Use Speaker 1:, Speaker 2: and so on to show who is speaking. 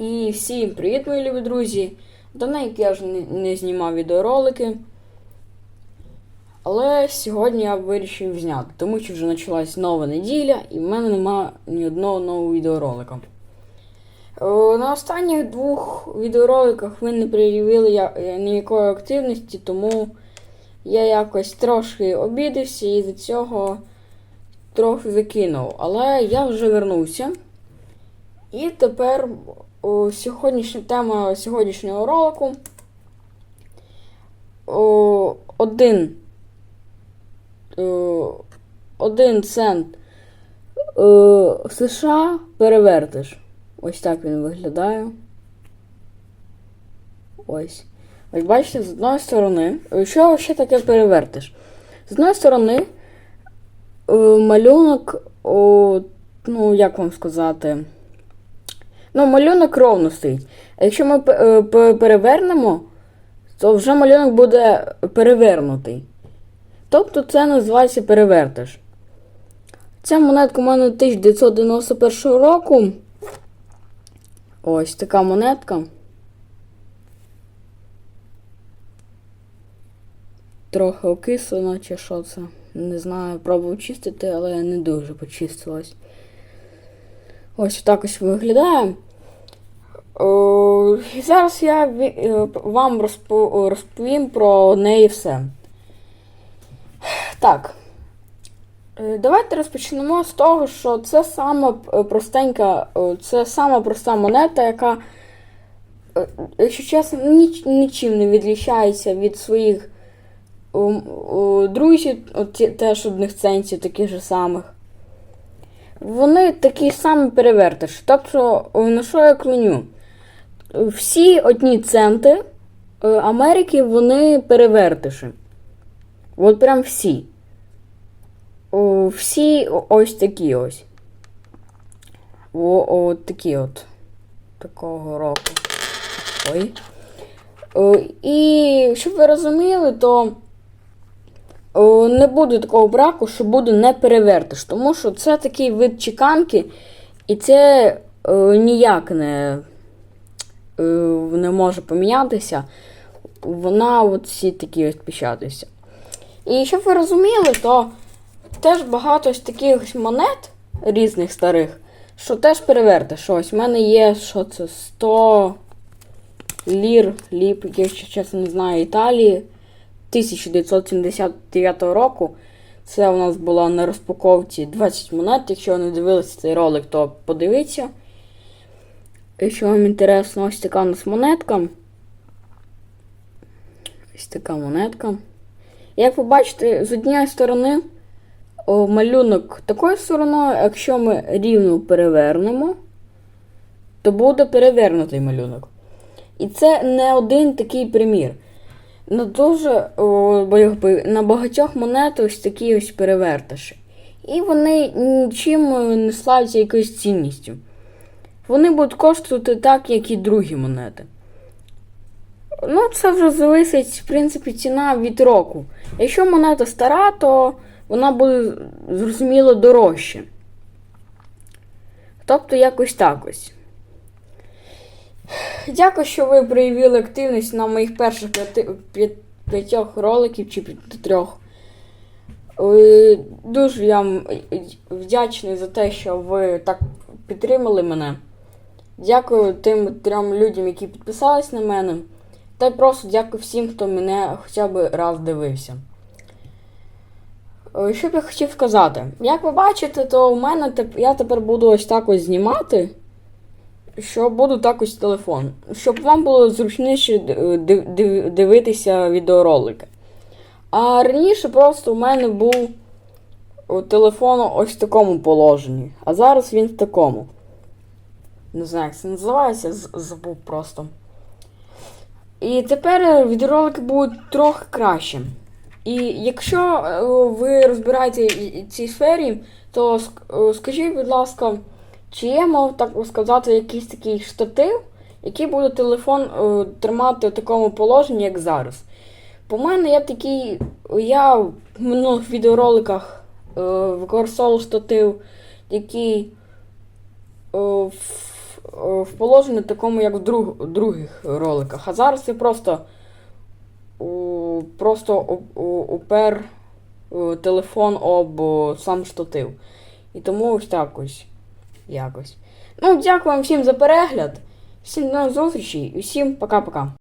Speaker 1: І всім привіт, мої любі друзі! Давно як я вже не, знімав відеоролики. Але сьогодні я вирішив зняти, тому що вже почалась нова неділя і в мене немає ні одного нового відеоролика. На останніх двох відеороликах ви не проявили е, ніякої активності, тому я якось трошки обідався і за цього трохи закинув. Але я вже вернувся. І тепер о, сьогоднішня тема сьогоднішнього ролику. О, один, о, один цент о, США перевертиш. Ось так він виглядає. Ось. Ось бачите, з одної сторони. Що ще таке перевертиш? З одної сторони, е, малюнок, о, ну, як вам сказати. Ну, малюнок ровно стоїть. А якщо ми е, пе- перевернемо, то вже малюнок буде перевернутий. Тобто це називається перевертиш. Ця монетка у мене 1991 року. Ось така монетка. Трохи окислена чи що це. Не знаю, пробував чистити, але не дуже почистилось. Ось так ось виглядає. І зараз я е, вам розповім про неї все. Так. Е, Давайте розпочнемо з того, що це сама е, простенька, це сама проста монета, яка, якщо чесно, ніч, нічим не відрізняється від своїх друзів, теж одних центів, таких же самих. Вони такі самі перевертиш. Тобто, о, на що я клоню? Всі одні центи е, Америки, вони перевертиші. От прям всі. Всі ось такі ось. О, от такі от. Такого року. Ой. О, і щоб ви розуміли, то не буде такого браку, що буде не перевертиш. Тому що це такий вид чеканки, і це о, ніяк не, е, не може помінятися. Вона от всі такі ось печатаються. І щоб ви розуміли, то теж багато ось таких монет різних старих, що теж перевертиш. Ось в мене є, що це 100 лір, ліп, я ще чесно не знаю, Італії 1979 року. Це у нас була на розпаковці 20 монет. Якщо ви не дивилися цей ролик, то подивіться. Якщо вам інтересно, ось така у нас монетка. Ось така монетка. Як ви бачите, з однієї сторони малюнок такою стороною, якщо ми рівно перевернемо, то буде перевернутий малюнок. І це не один такий примір. На дуже о, якби, на багатьох монет ось такі ось перевертиші. І вони нічим е, не славляться якоюсь цінністю. Вони будуть коштувати так, як і другі монети. Ну, це вже залежить, в принципі, ціна від року. Якщо монета стара, то вона буде зрозуміло дорожче. Тобто якось так ось. Дякую, що ви проявили активність на моїх перших п'яти, п'ять- п'ятьох роликів чи трьох. Е, Дуже я вам вдячний за те, що ви так підтримали мене. Дякую тим трьом людям, які підписались на мене. Та й просто дякую всім, хто мене хоча б раз дивився. Е, Що б я хотів сказати? Як ви бачите, то у мене я тепер буду ось так ось знімати, що буду так ось телефон. Щоб вам було зручніше див- дивитися відеоролики. А раніше просто у мене був о, телефон ось в такому положенні, а зараз він в такому. Не знаю, як це називається, забув просто. І тепер е, відеоролики будуть трохи краще. І якщо е, ви розбираєте цій сфері, то е, скажіть, будь ласка, чи є, мов так сказати, якийсь такий штатив, який буде телефон е, тримати в такому положенні, як зараз? По мене, я такий, я в минулих відеороликах е, використовував штатив, який е, в, е, в положенні такому, як в друг, других роликах. А зараз я просто е, просто опер е, телефон об е, сам штатив. І тому ось так ось якось. Ну, дякую вам всім за перегляд, всім до зустрічі і всім пока-пока.